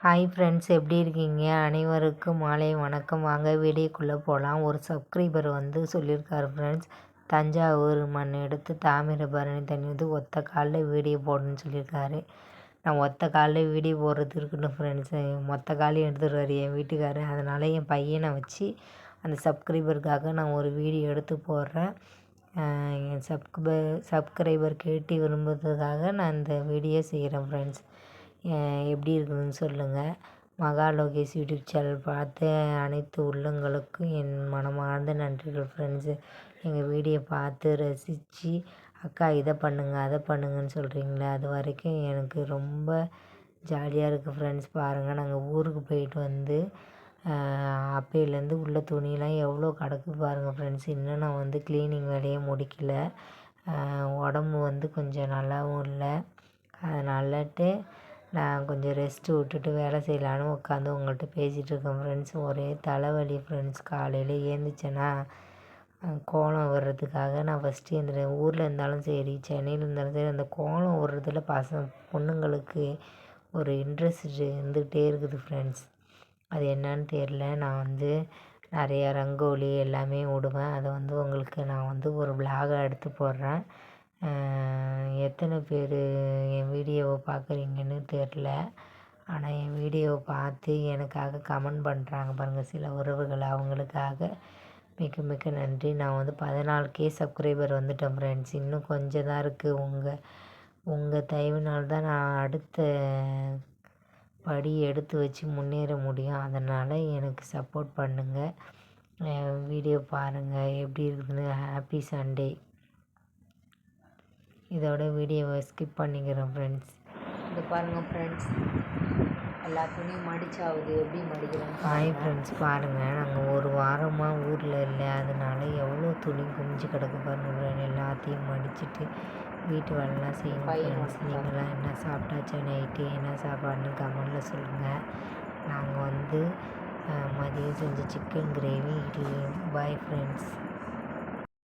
Hi friends எப்படி இருக்கீங்க? அனைவருக்கும் மாலை வணக்கம். வாங்க வீடியோக்குள்ளே போகலாம் ஒரு சப்ஸ்கிரைபர் வந்து சொல்லியிருக்காரு ஃப்ரெண்ட்ஸ் தஞ்சாவூர் மண் எடுத்து தாமிரபரணி தண்ணி வந்து ஒத்த காலில் வீடியோ போடணும்னு சொல்லியிருக்காரு. நான் ஒத்த காலில் வீடியோ போடுறது இருக்கட்டும் ஃப்ரெண்ட்ஸு மொத்த காலையும் எடுத்துடுவார் என் வீட்டுக்காரர். அதனால் என் பையனை வச்சு அந்த சப்ஸ்கிரைபருக்காக நான் ஒரு வீடியோ எடுத்து போடுறேன். என் சப்ஸ்கிரை சப்ஸ்கிரைபர் கேட்டு விரும்புறதுக்காக நான் இந்த வீடியோ செய்கிறேன் ஃப்ரெண்ட்ஸ் எப்படி இருக்குதுன்னு சொல்லுங்கள் மகா லோகேஷ் யூடியூப் சேனல் பார்த்து அனைத்து உள்ளங்களுக்கும் என் மனமார்ந்த நன்றிகள் ஃப்ரெண்ட்ஸு எங்கள் வீடியோ பார்த்து ரசித்து அக்கா இதை பண்ணுங்கள் அதை பண்ணுங்கன்னு சொல்கிறீங்களே அது வரைக்கும் எனக்கு ரொம்ப ஜாலியாக இருக்குது ஃப்ரெண்ட்ஸ் பாருங்கள் நாங்கள் ஊருக்கு போயிட்டு வந்து அப்பையிலேருந்து உள்ள துணியெலாம் எவ்வளோ கிடக்கு பாருங்கள் ஃப்ரெண்ட்ஸ் இன்னும் நான் வந்து க்ளீனிங் வேலையை முடிக்கல. உடம்பு வந்து கொஞ்சம் நல்லாவும் இல்லை. அதனாலட்டு நான் கொஞ்சம் ரெஸ்ட்டு விட்டுட்டு வேலை செய்யலான்னு உட்காந்து உங்கள்கிட்ட பேசிகிட்டு இருக்கேன் ஃப்ரெண்ட்ஸ் ஒரே தலைவலி ஃப்ரெண்ட்ஸ் காலையில் ஏந்திரிச்சேன்னா கோலம் விடுறதுக்காக நான் ஃபஸ்ட்டு இந்த ஊரில் இருந்தாலும் சரி சென்னையில் இருந்தாலும் சரி அந்த கோலம் விடுறதுல பசங்க பொண்ணுங்களுக்கு ஒரு இன்ட்ரெஸ்ட் இருந்துக்கிட்டே இருக்குது ஃப்ரெண்ட்ஸ் அது என்னன்னு தெரில நான் வந்து நிறையா ரங்கோலி எல்லாமே விடுவேன். அதை வந்து உங்களுக்கு நான் வந்து ஒரு விலாகாக எடுத்து போடுறேன். எத்தனை பேர் என் வீடியோவை பார்க்குறீங்கன்னு தெரில. ஆனால் என் வீடியோவை பார்த்து எனக்காக கமெண்ட் பண்ணுறாங்க பாருங்கள் சில உறவுகள் அவங்களுக்காக. மிக்க மிக்க நன்றி. நான் வந்து பதினாலு கே சப்ஸ்கிரைபர் வந்துட்டேன் ஃப்ரெண்ட்ஸ் இன்னும் கொஞ்சம் தான் இருக்குது உங்கள் உங்கள் தயவுனால் தான் நான் அடுத்த படி எடுத்து வச்சு முன்னேற முடியும். அதனால் எனக்கு சப்போர்ட் பண்ணுங்கள் வீடியோ பாருங்கள் எப்படி இருக்குதுன்னு? ஹாப்பி சண்டே இதோட வீடியோவை ஸ்கிப் பண்ணிக்கிறேன் ஃப்ரெண்ட்ஸ் இது பாருங்கள் ஃப்ரெண்ட்ஸ் எல்லா துணியும் மடிச்சாகுது எப்படி மடிக்கிறோம் ஹாய் ஃப்ரெண்ட்ஸ் பாருங்கள் நாங்கள் ஒரு வாரமாக ஊரில் இல்லை. அதனால எவ்வளோ துணி குமிஞ்சு கிடக்கு பாருங்கள் எல்லாத்தையும் மடிச்சுட்டு வீட்டு வேலைலாம் செய்யணும் ஃப்ரெண்ட்ஸ் நீங்களாம் என்ன சாப்பிட்டாச்சா நைட்டு என்ன சாப்பாடுன்னு கமெண்டில் சொல்லுங்கள் நாங்கள் வந்து மதியம் செஞ்ச சிக்கன் கிரேவி இட்லி. பாய் ஃப்ரெண்ட்ஸ்